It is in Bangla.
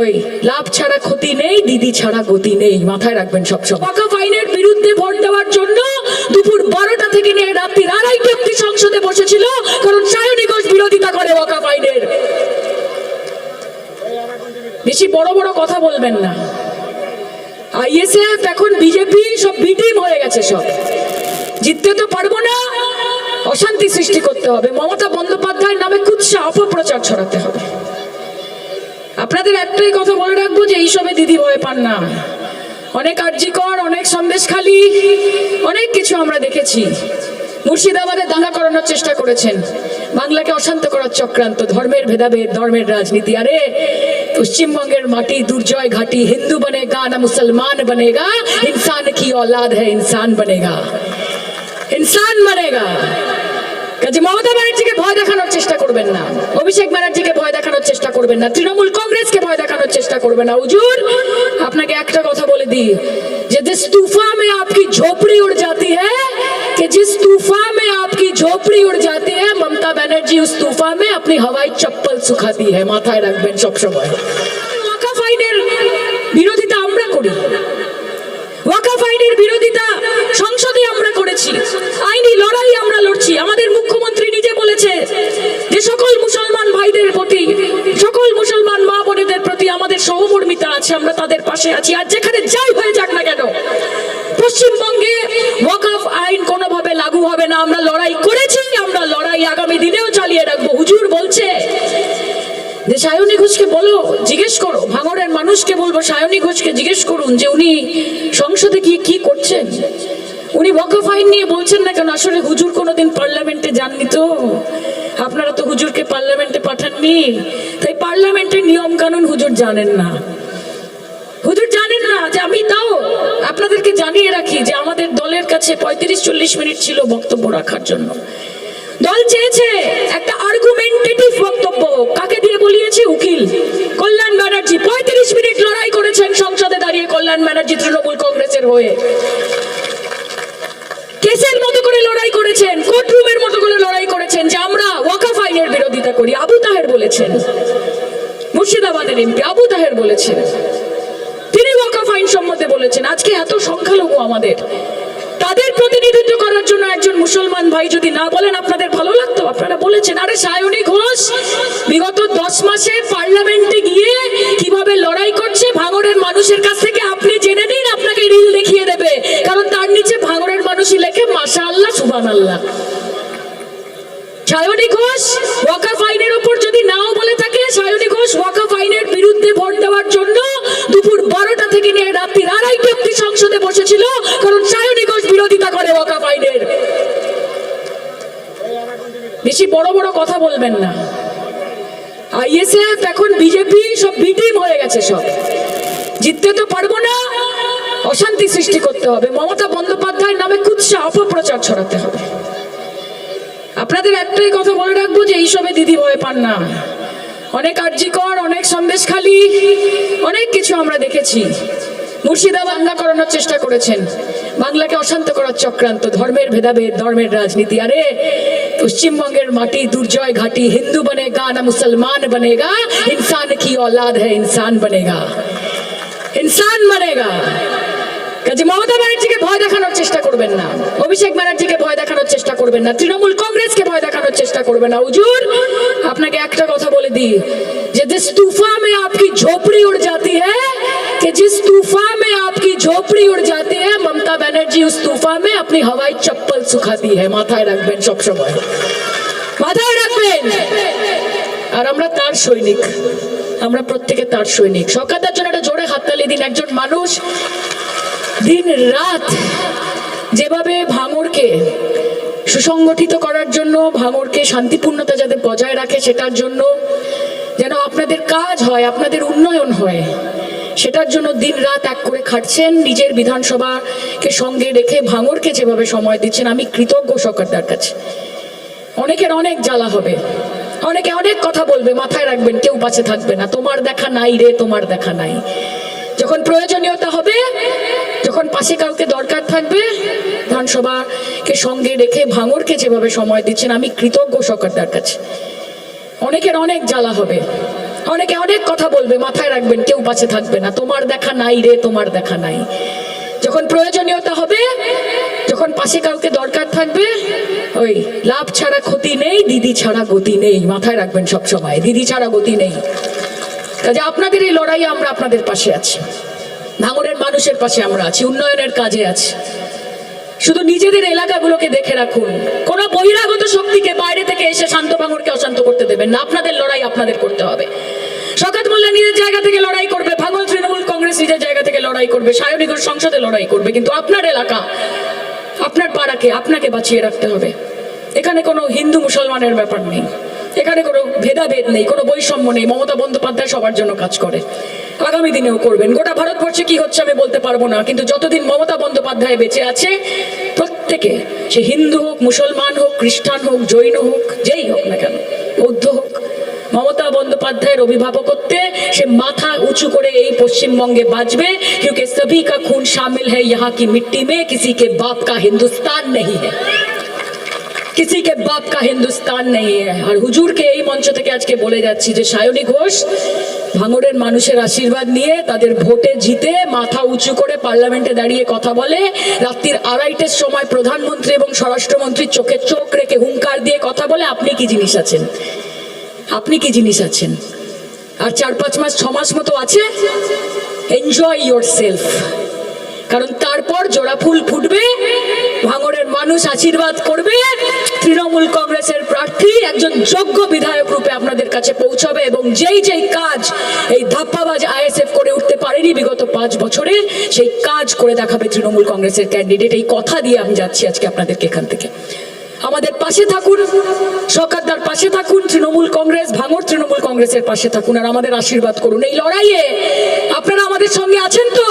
ওই লাভ ছাড়া ক্ষতি নেই, দিদি ছাড়া গতি নেই। মাথায় রাখবেন সবসময় ওয়াকা ফাইনের বিরুদ্ধে ভোট দেওয়ার জন্য দুপুর বারোটা থেকে নিয়ে রাত্রি আড়াইটা অব্দি সংসদে বসেছিল, কারণ সায়নী ঘোষ বিরোধিতা করে ওয়াকা ফাইনের। বেশি বড় বড় কথা বলবেন না। আইএসএফ, এখন বিজেপি, সব বিটিম হয়ে গেছে সব। জিততে তো পারব না, অশান্তি সৃষ্টি করতে হবে। মমতা বন্দ্যোপাধ্যায়ের নামে কুৎসা অপপ্রচার ছড়াতে হবে। আপনাদের একটাই কথা বলে রাখবো যে এইসবে দিদি ভয় পান না অনেক আর্যিকর অনেক সন্দেশখালি অনেক কিছু আমরা দেখেছি মুর্শিদাবাদে দাঙ্গা করানোর চেষ্টা করেছেন বাংলাকে অশান্ত করার চক্রান্ত ধর্মের ভেদাভেদ ধর্মের রাজনীতি আরে পশ্চিমবঙ্গের মাটি দুর্জয় ঘাটি হিন্দু বনেগা না মুসলমান বনেগা ইনসান কি औलाद है इंसान बनेगा ইনসান বনেগা কাজে মমতা ব্যানার্জিকে ভয় দেখানোর চেষ্টা করবেন না অভিষেক ব্যানার্জিকে ভয় দেখানোর চেষ্টা করবেন না তৃণমূল কংগ্রেসকে ভয় দেখানোর চেষ্টা করবেন না হুজুর আপনাকে একটা কথা বলে দিই যে जिस तूफान में आपकी झोपड़ी उड़ जाती है कि जिस तूफान में आपकी झोपड़ी उड़ जाती है ममता बनर्जी उस तूफान में अपनी हवाई चप्पल सुखाती है মাথায় রাখবেন সবসময় ওয়াকাফ আইনের বিরোধিতা আমরা করি ওয়াকাফ আইনের বিরোধিতা সংসদে আমরা করেছি। আইনি লড়াই আমরা লড়ছি। আমাদের মুখ্যমন্ত্রী নিজে বলেছে যে সকল মুসলমান ভাইদের প্রতি, সকল মুসলমান মা বোনেদের প্রতি আমাদের সহমর্মিতা আছে, আমরা তাদের পাশে আছি। আর যেখানে যাই হয়ে যাক না কেন, পশ্চিমবঙ্গে ওয়াকাফ আইন কোনোভাবে লাগু হবে না। আমরা লড়াই করেছি, আমরা লড়াই আগামী দিনেও চালিয়ে রাখব। হুজুর বলছে, যে সায়নী ঘোষকে বলো, জিজ্ঞেস করো। ভাঙরের মানুষকে বলব, সায়নী ঘোষকে জিজ্ঞেস করুন যে উনি উনি ওয়াকফ আইন নিয়ে বলছেন না কেন? আসলে হুজুর কোনোদিন পার্লামেন্টে যাননি তো। আপনারা তো হুজুরকে পার্লামেন্টে পাঠাননি। তাই পার্লামেন্টের নিয়ম কানুন হুজুর জানেন না। হুজুর জানেন না যে আমি তাও আপনাদেরকে জানিয়ে রাখি যে আমাদের দলের কাছে পঁয়ত্রিশ চল্লিশ মিনিট ছিল বক্তব্য রাখার জন্য। দল চেয়েছে একটা আর্গুমেন্টেটিভ বক্তব্য। কাকে দিয়ে বলিয়েছে? উকিল। কল্যাণ ব্যানার্জি। পঁয়ত্রিশ মিনিট লড়াই করেছেন সংসদে দাঁড়িয়ে কল্যাণ ব্যানার্জি তৃণমূল কংগ্রেসের হয়ে কেসের মতো করে লড়াই করেছেন কোর্টরুমের মতো করে লড়াই করেছেন, যে আমরা ওয়াকাফ আইনের বিরোধিতা করি, আবু তাহের বলেছেন। মুর্শিদাবাদের এমপি আবু তাহের বলেছেন। তিনি ওয়াকাফ আইন সম্বন্ধে বলেছেন, আজকে এত সংখ্যালঘু আমাদের। তাদের প্রতিনিধিত্ব করার জন্য একজন মুসলমান ভাই যদি না বলেন, আপনাদের ভালো লাগতো? আপনারা বলেছেন, আরে সায়নী ঘোষ, বিগত দশ মাসে পার্লামেন্টে গিয়ে কীভাবে লড়াই করছে ভাঙরের মানুষের কাছ থেকে আপনি জেনে নিন আপনাকে রিল দেখিয়ে দেবে কারণ তার নিচে ভাঙড়ের মানুষই লেখে মাসা সুবান আল্লাহ সায়নী ঘোষ ওয়াকাফ আইনের উপর যদি নাও বলে থাকে, সায়নী ঘোষ ওয়াকাফ আইনের বিরুদ্ধে ভোট দেওয়ার জন্য দুপুর বারোটা থেকে নিয়ে রাত্রি আড়াইটা অব্দি সংসদে বসেছিল, কারণ সায়নী ঘোষ বিরোধিতা করে ওয়াকাফ আইনের বেশি বড় বড় কথা বলবেন না। আইএসএফ, এখন বিজেপি, সব বিটিম হয়ে গেছে সব। জিততে তো পারব না। অশান্তি সৃষ্টি করতে হবে মমতা বন্দ্যোপাধ্যায়ের নামে কুৎসা অপপ্রচার ছড়াতে হবে আপনাদের একটাই কথা বলে রাখবো যে এইসবে দিদি ভয় পান না অনেক আর্যিকর অনেক সন্দেশখালি অনেক কিছু আমরা দেখেছি মুর্শিদাবাদ দাঙ্গা করানোর চেষ্টা করেছেন বাংলাকে অশান্ত করার চক্রান্ত ধর্মের ভেদাভেদ ধর্মের রাজনীতি আরে পশ্চিমবঙ্গের মাটি দুর্জয় ঘাটি হিন্দু বনেগা না মুসলমান বনেগা ইনসান কি औलाद है इंसान बनेगा ইনসান বনেগা কাজে মমতা ব্যানার্জিকে ভয় দেখানোর চেষ্টা করবেন না অভিষেক ব্যানার্জিকে ভয় দেখানোর চেষ্টা করবেন না তৃণমূল কংগ্রেসকে ভয় দেখানোর চেষ্টা করবেন না হুজুর আপনাকে একটা কথা বলে দিই যে जिस तूफान में आपकी झोपड़ी उड़ जाती है कि जिस तूफान में आपकी झोपड़ी उड़ जाती है ममता बनर्जी उस तूफान में अपनी हवाई चप्पल सुखाती है মাথায় রাখবেন সব সময় মাথায় রাখবেন আর আমরা তার সৈনিক আমরা প্রত্যেকে তার সৈনিক সরকারদার জন্য একটা জোরে হাততালি দিন একজন মানুষ দিন রাত যেভাবে ভাঙরকে সুসংগঠিত করার জন্য ভাঙরকে শান্তিপূর্ণতা যাতে বজায় রাখে সেটার জন্য যেন আপনাদের কাজ হয়, আপনাদের উন্নয়ন হয়, সেটার জন্য দিন রাত এক করে খাটছেন, নিজের বিধানসভাকে সঙ্গে রেখে ভাঙরকে যেভাবে সময় দিচ্ছেন, আমি কৃতজ্ঞ সরকারদার কাছে। অনেকের অনেক জ্বালা হবে, অনেকে অনেক কথা বলবে, মাথায় রাখবেন, কেউ পাশে থাকবে না, তোমার দেখা নাই রে, তোমার দেখা নাই। যখন প্রয়োজনীয়তা হবে পাশে কাউকে দরকার থাকবে, বিধানসভাকে সঙ্গে রেখে ভাঙড়কে যেভাবে সময় দিচ্ছেন, আমি কৃতজ্ঞ সরকারদার কাছে। অনেকের অনেক জ্বালা হবে। অনেকে অনেক কথা বলবে, মাথায় রাখবেন, কেউ পাশে থাকবে না। তোমার দেখা নাই রে, তোমার দেখা নাই। যখন প্রয়োজনীয়তা হবে, যখন পাশে কাউকে দরকার থাকবে, ওই লাভ ছাড়া ক্ষতি নেই, দিদি ছাড়া গতি নেই, মাথায় রাখবেন সবসময়, দিদি ছাড়া গতি নেই। কাজে আপনাদের এই লড়াই আমরা আপনাদের পাশে আছি। ভাঙড়ের মানুষের পাশে আমরা আছি, উন্নয়নের কাজে আছি। শুধু নিজেদের এলাকাগুলোকে দেখে রাখুন। কোন বহিরাগত শক্তিকে বাইরে থেকে এসে শান্ত ভাঙড়কে অশান্ত করতে দেবেন না। আপনাদের লড়াই আপনাদের করতে হবে। শকাত মোল্লা নিজের জায়গা থেকে লড়াই করবে ভাঙল তৃণমূল কংগ্রেস নিজের জায়গা থেকে লড়াই করবে সায়নিগর সংসদে লড়াই করবে, কিন্তু আপনার এলাকা, আপনার পাড়াকে, আপনাকে বাঁচিয়ে রাখতে হবে। এখানে কোনো হিন্দু মুসলমানের ব্যাপার নেই। এখানে কোনো ভেদাভেদ নেই, কোনো বৈষম্য নেই। মমতা বন্দ্যোপাধ্যায় সবার জন্য কাজ করে। আগামী দিনেও করবেন গোটা ভারতবর্ষে কি হচ্ছে আমি বলতে পারবো না কিন্তু যতদিন মমতা বন্দ্যোপাধ্যায় বেঁচে আছে প্রত্যেকে সে হিন্দু হোক মুসলমান হোক খ্রিস্টান হোক জৈন হোক যেই হোক না কেন বৌদ্ধ হোক মমতা বন্দ্যোপাধ্যায়ের অভিভাবকত্বে সে মাথা উঁচু করে এই পশ্চিমবঙ্গে বাঁচবে क्योंकि सभी का खून शामिल है यहाँ की मिट्टी में किसी के बाप का हिंदुस्तान नहीं है কিসি কে বাপ কা হিন্দুস্তান নেই আর হুজুরকে এই মঞ্চ থেকে আজকে বলে যাচ্ছি যে সায়নী ঘোষ ভাঙড়ের মানুষের আশীর্বাদ নিয়ে তাদের ভোটে জিতে মাথা উঁচু করে পার্লামেন্টে দাঁড়িয়ে কথা বলে। রাত্রির আড়াইটের সময় প্রধানমন্ত্রী এবং স্বরাষ্ট্রমন্ত্রীর চোখে চোখ রেখে হুঙ্কার দিয়ে কথা বলে, আপনি কি জিনিস আছেন? আপনি কি জিনিস আছেন? আর চার পাঁচ মাস, ছ মাস মতো আছে? এনজয় ইয়োর সেলফ কারণ তারপর জোড়া ফুল ফুটবে ভাঙড়ের মানুষ আশীর্বাদ করবে। তৃণমূল কংগ্রেসের প্রার্থী একজন যোগ্য বিধায়ক রূপে আপনাদের কাছে পৌঁছাবে এবং যেই যেই কাজ এই ধাপ্পাবাজ আইএসএফ করে উঠতে পারেনি বিগত পাঁচ বছরে, সেই কাজ করে দেখাবে তৃণমূল কংগ্রেসের ক্যান্ডিডেট এই কথা দিয়ে আমি যাচ্ছি আজকে আপনাদেরকে এখান থেকে। আমাদের পাশে থাকুন, সরকারদার পাশে থাকুন, তৃণমূল কংগ্রেস, ভাঙর তৃণমূল কংগ্রেসের পাশে থাকুন আর আমাদের আশীর্বাদ করুন। এই লড়াইয়ে আপনারা আমাদের সঙ্গে আছেন তো?